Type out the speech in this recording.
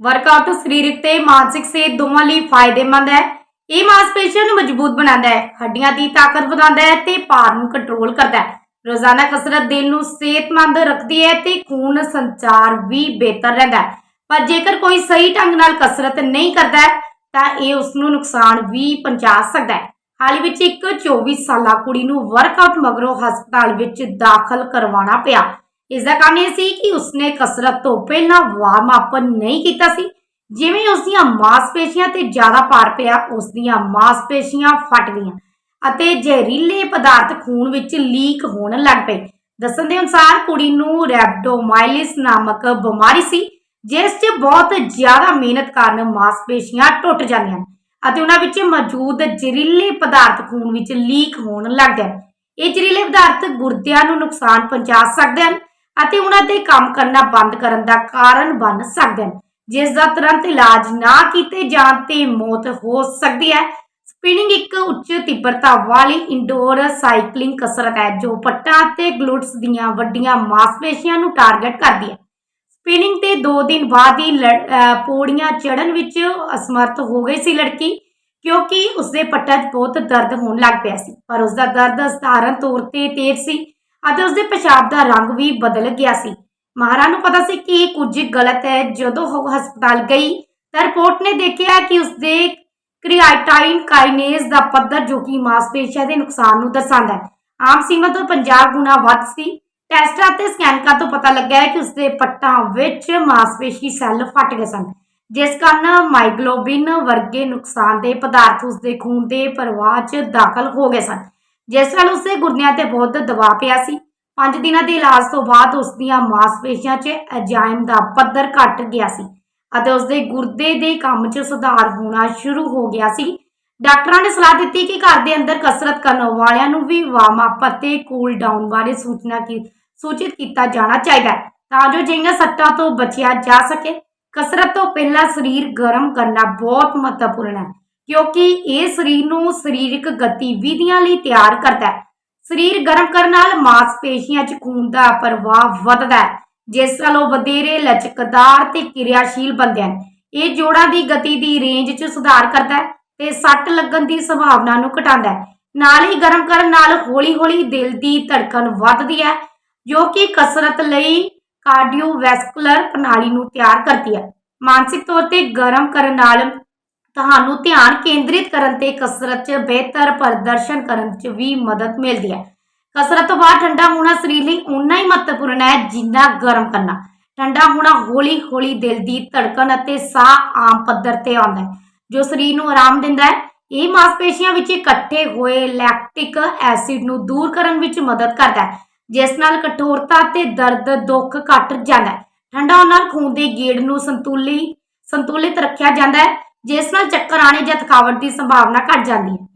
Workout ਸਰੀਰਕ ਤੇ ਮਾਨਸਿਕ ਸਿਹਤ ਦੋਵਾਂ ਲਈ ਫਾਇਦੇਮੰਦ ਹੈ। ਇਹ ਮਾਸਪੇਸ਼ੀਆਂ ਨੂੰ ਮਜ਼ਬੂਤ ਬਣਾਉਂਦਾ ਹੈ, ਹੱਡੀਆਂ ਦੀ ਤਾਕਤ ਵਧਾਉਂਦਾ ਹੈ ਤੇ ਭਾਰ ਨੂੰ ਕੰਟਰੋਲ ਕਰਦਾ ਹੈ। ਰੋਜ਼ਾਨਾ ਕਸਰਤ ਦਿਲ ਨੂੰ ਸਿਹਤਮੰਦ ਰੱਖਦੀ ਹੈ ਤੇ ਖੂਨ ਸੰਚਾਰ ਵੀ ਬਿਹਤਰ ਰਹਿੰਦਾ ਹੈ। ਪਰ ਜੇਕਰ ਕੋਈ ਸਹੀ ਢੰਗ ਨਾਲ ਕਸਰਤ ਨਹੀਂ ਕਰਦਾ ਤਾਂ ਇਹ ਉਸ ਨੂੰ ਨੁਕਸਾਨ ਵੀ ਪਹੁੰਚਾ ਸਕਦਾ ਹੈ। ਹਾਲ ਹੀ ਵਿੱਚ ਇੱਕ 24 ਸਾਲਾ ਕੁੜੀ ਨੂੰ ਵਰਕਆਊਟ ਮਗਰੋਂ ਹਸਪਤਾਲ ਵਿੱਚ ਦਾਖਲ ਕਰਵਾਉਣਾ ਪਿਆ। ਇਸ ਦਾ ਕਾਰਨ ਇਹ ਸੀ ਕਿ ਉਸਨੇ ਕਸਰਤ ਤੋਂ ਪਹਿਲਾਂ ਵਾਰਮ ਅਪ ਨਹੀਂ ਕੀਤਾ ਸੀ। ਜਿਵੇਂ ਉਸ ਦੀਆਂ ਮਾਸਪੇਸ਼ੀਆਂ ਤੇ ਜ਼ਿਆਦਾ ਭਾਰ ਪਿਆ ਉਸ ਦੀਆਂ ਮਾਸਪੇਸ਼ੀਆਂ ਫਟ ਗਈਆਂ ਅਤੇ ਜ਼ਹਿਰੀਲੇ ਪਦਾਰਥ ਖੂਨ ਵਿੱਚ ਲੀਕ ਹੋਣ ਲੱਗ ਪਏ। ਦੱਸਣ ਦੇ ਅਨੁਸਾਰ ਕੁੜੀ ਨੂੰ ਰੈਬਡੋਮਾਇਲਿਸ ਨਾਮਕ ਬਿਮਾਰੀ ਸੀ, ਜਿਸ 'ਚ ਬਹੁਤ ਜ਼ਿਆਦਾ ਮਿਹਨਤ ਕਾਰਨ ਮਾਸਪੇਸ਼ੀਆਂ ਟੁੱਟ ਜਾਂਦੀਆਂ ਹਨ ਅਤੇ ਉਹਨਾਂ ਵਿੱਚ ਮੌਜੂਦ ਜ਼ਹਿਰੀਲੇ ਪਦਾਰਥ ਖੂਨ ਵਿੱਚ ਲੀਕ ਹੋਣ ਲੱਗਦੇ ਹਨ। ਇਹ ਜ਼ਹਿਰੀਲੇ ਪਦਾਰਥ ਗੁਰਦਿਆਂ ਨੂੰ ਨੁਕਸਾਨ ਪਹੁੰਚਾ ਸਕਦੇ ਹਨ ਅਤੇ ਉਹਨਾਂ ਦੇ ਕੰਮ ਕਰਨਾ ਬੰਦ ਕਰਨ ਦਾ ਕਾਰਨ ਬਣ ਸਕਦੇ ਹਨ। ਜਿਸ ਦਾ ਤੁਰੰਤ ਇਲਾਜ ਨਾ ਕੀਤੇ ਜਾਣ ਤੇ ਮੌਤ ਹੋ ਸਕਦੀ ਹੈ। ਸਪਿਨਿੰਗ ਇੱਕ ਉੱਚ ਤੀਬਰਤਾ ਵਾਲੀ ਇੰਡੋਰ ਸਾਈਕਲਿੰਗ ਕਸਰਤ ਹੈ, ਜੋ ਪੱਟਾਂ ਅਤੇ ਗਲੂਟਸ ਦੀਆਂ ਵੱਡੀਆਂ ਮਾਸਪੇਸ਼ੀਆਂ ਨੂੰ ਟਾਰਗੇਟ ਕਰਦੀ ਹੈ। ਸਪਿਨਿੰਗ ਤੇ 2 ਦਿਨ ਬਾਅਦ ਹੀ ਲੜ- ਪੌੜੀਆਂ ਚੜਨ ਵਿੱਚ ਅਸਮਰਥ ਹੋ ਗਈ ਸੀ ਲੜਕੀ, ਕਿਉਂਕਿ ਉਸਦੇ ਪੱਟਾਂ 'ਚ ਬਹੁਤ ਦਰਦ ਹੋਣ ਲੱਗ ਪਿਆ ਸੀ। ਪਰ ਉਸਦਾ ਦਰਦ ਸਧਾਰਨ ਤੌਰ ਤੇ ਤੇਜ਼ ਸੀ। ਅਤੇ ਉਸਦੇ ਪਿਸ਼ਾਬ ਦਾ ਰੰਗ ਵੀ ਬਦਲ ਗਿਆ ਸੀ। ਮਹਾਰਾ ਨੂੰ ਪਤਾ ਸੀ ਕਿ ਇਹ ਕੁਝ ਗਲਤ ਹੈ। ਜਦੋਂ ਉਹ ਹਸਪਤਾਲ ਗਈ ਤਾਂ ਰਿਪੋਰਟ ਨੇ ਦੇਖਿਆ ਕਿ ਉਸਦੇ ਕ੍ਰੀਆਟਾਈਨ ਕਾਈਨੇਜ਼ ਦਾ ਪੱਧਰ ਜੋ ਕਿ ਮਾਸਪੇਸ਼ੀਆਂ ਦੇ ਨੁਕਸਾਨ ਨੂੰ ਦਰਸਾਉਂਦਾ ਹੈ, ਆਮ ਸੀਮਾ ਤੋਂ 50 ਗੁਣਾ ਵੱਧ ਸੀ। ਟੈਸਟਾਂ ਅਤੇ ਸਕੈਨਕਾਂ ਤੋਂ ਪਤਾ ਲੱਗਾ ਹੈ ਕਿ ਉਸਦੇ ਪੱਟਾਂ ਵਿੱਚ ਮਾਸਪੇਸ਼ੀ ਸੈੱਲ ਫਟ ਗਏ ਸਨ, ਜਿਸ ਕਾਰਨ ਮਾਈਗਲੋਬਿਨ ਵਰਗੇ ਨੁਕਸਾਨਦੇਹ ਪਦਾਰਥ ਉਸਦੇ ਖੂਨ ਦੇ ਪ੍ਰਵਾਹ 'ਚ ਦਾਖਲ ਹੋ ਗਏ ਸਨ। ਜਿਸ ਨਾਲ ਉਸਦੇ ਗੁਰਦਿਆਂ ਤੇ ਬਹੁਤ ਦਬਾਅ ਪਿਆ ਸੀ। 5 ਦਿਨਾਂ ਦੇ ਇਲਾਜ ਤੋਂ ਬਾਅਦ ਉਸਦੀਆਂ ਮਾਸਪੇਸ਼ੀਆਂ 'ਚ ਐਂਜ਼ਾਈਮ ਦਾ ਪੱਧਰ ਘਟ ਗਿਆ ਸੀ ਅਤੇ ਉਸਦੇ ਗੁਰਦੇ ਦੇ ਕੰਮ 'ਚ ਸੁਧਾਰ ਹੋਣਾ ਸ਼ੁਰੂ ਹੋ ਗਿਆ ਸੀ। ਡਾਕਟਰਾਂ ਨੇ ਸਲਾਹ ਦਿੱਤੀ ਕਿ ਘਰ ਦੇ ਅੰਦਰ ਕਸਰਤ ਕਰਨ ਵਾਲਿਆਂ ਨੂੰ ਵੀ ਵਾਰਮ ਅਪ ਅਤੇ ਕੂਲ ਡਾਊਨ ਬਾਰੇ ਸੂਚਨਾ ਕੀ, ਸੂਚਿਤ ਕੀਤਾ ਜਾਣਾ ਚਾਹੀਦਾ ਹੈ ਤਾਂ ਜੋ ਜਿਹੀਆਂ ਸੱਟਾਂ ਤੋਂ ਬਚਿਆ ਜਾ ਸਕੇ। ਕਸਰਤ ਤੋਂ ਪਹਿਲਾਂ ਸਰੀਰ ਗਰਮ ਕਰਨਾ ਬਹੁਤ ਮਹੱਤਵਪੂਰਨ ਹੈ। ਕਿਉਂਕਿ ਇਹ ਸਰੀਰ ਨੂੰ ਸਰੀਰਕ ਗਤੀਵਿਧੀਆਂ ਲਈ ਤਿਆਰ ਕਰਦਾ ਹੈ। ਸਰੀਰ ਗਰਮ ਕਰਨ ਨਾਲ ਮਾਸਪੇਸ਼ੀਆਂ 'ਚ ਖੂਨ ਦਾ ਪ੍ਰਵਾਹ ਵੱਧਦਾ ਹੈ, ਜਿਸ ਨਾਲ ਉਹ ਵਧੇਰੇ ਲਚਕਦਾਰ ਤੇ ਕਿਰਿਆਸ਼ੀਲ ਬਣਦੇ ਹਨ। ਇਹ ਜੋੜਾਂ ਦੀ ਗਤੀ ਦੀ ਰੇਂਜ 'ਚ ਸੁਧਾਰ ਕਰਦਾ ਹੈ ਤੇ ਸੱਟ ਲੱਗਣ ਦੀ ਸੰਭਾਵਨਾ ਨੂੰ ਘਟਾਉਂਦਾ ਹੈ। ਨਾਲ ਹੀ ਗਰਮ ਕਰਨ ਨਾਲ ਹੌਲੀ-ਹੌਲੀ ਦਿਲ ਦੀ ਧੜਕਣ ਵੱਧਦੀ ਹੈ, ਜੋ ਕਿ ਕਸਰਤ ਲਈ ਕਾਰਡੀਓਵੈਸਕੂਲਰ ਪ੍ਰਣਾਲੀ ਨੂੰ ਤਿਆਰ ਕਰਦੀ ਹੈ। ਮਾਨਸਿਕ ਤੌਰ ਤੇ ਗਰਮ ਕਰਨ ਨਾਲ ਤੁਹਾਨੂੰ ਧਿਆਨ ਕੇਂਦਰਿਤ ਕਰਨ ਤੇ ਕਸਰਤ 'ਚ ਬਿਹਤਰ ਪ੍ਰਦਰਸ਼ਨ ਕਰਨ 'ਚ ਵੀ ਮਦਦ ਮਿਲਦੀ ਹੈ। ਕਸਰਤ ਤੋਂ ਬਾਅਦ ਠੰਡਾ ਹੋਣਾ ਸਰੀਰ ਲਈ ਉਨਾ ਹੀ ਮਹੱਤਵਪੂਰਨ ਹੈ ਜਿੰਨਾ ਗਰਮ ਕਰਨਾ। ਠੰਡਾ ਹੋਣਾ ਹੌਲੀ-ਹੌਲੀ ਦਿਲ ਦੀ ਧੜਕਣ ਅਤੇ ਸਾਹ ਆਮ ਪੱਧਰ ਤੇ ਆਉਂਦਾ ਹੈ, ਜੋ ਸਰੀਰ ਨੂੰ ਆਰਾਮ ਦਿੰਦਾ ਹੈ। ਇਹ ਮਾਸਪੇਸ਼ੀਆਂ ਵਿੱਚ ਇਕੱਠੇ ਹੋਏ ਲੈਕਟਿਕ ਐਸਿਡ ਨੂੰ ਦੂਰ ਕਰਨ ਵਿੱਚ ਮਦਦ ਕਰਦਾ ਹੈ, ਜਿਸ ਨਾਲ ਕਠੋਰਤਾ ਤੇ ਦਰਦ ਦੁੱਖ ਘਟ ਜਾਂਦਾ ਹੈ। ਠੰਡਾ ਹੋਣ ਨਾਲ ਖੂਨ ਦੇ ਗੇੜ ਨੂੰ ਸੰਤੁਲਿਤ ਸੰਤੁਲਿਤ ਰੱਖਿਆ ਜਾਂਦਾ ਹੈ ਜਿਸ ਨਾਲ ਚੱਕਰ ਆਣੇ ਜਾਂ ਥਕਾਵਟ ਦੀ ਸੰਭਾਵਨਾ ਘਟ ਜਾਂਦੀ ਹੈ।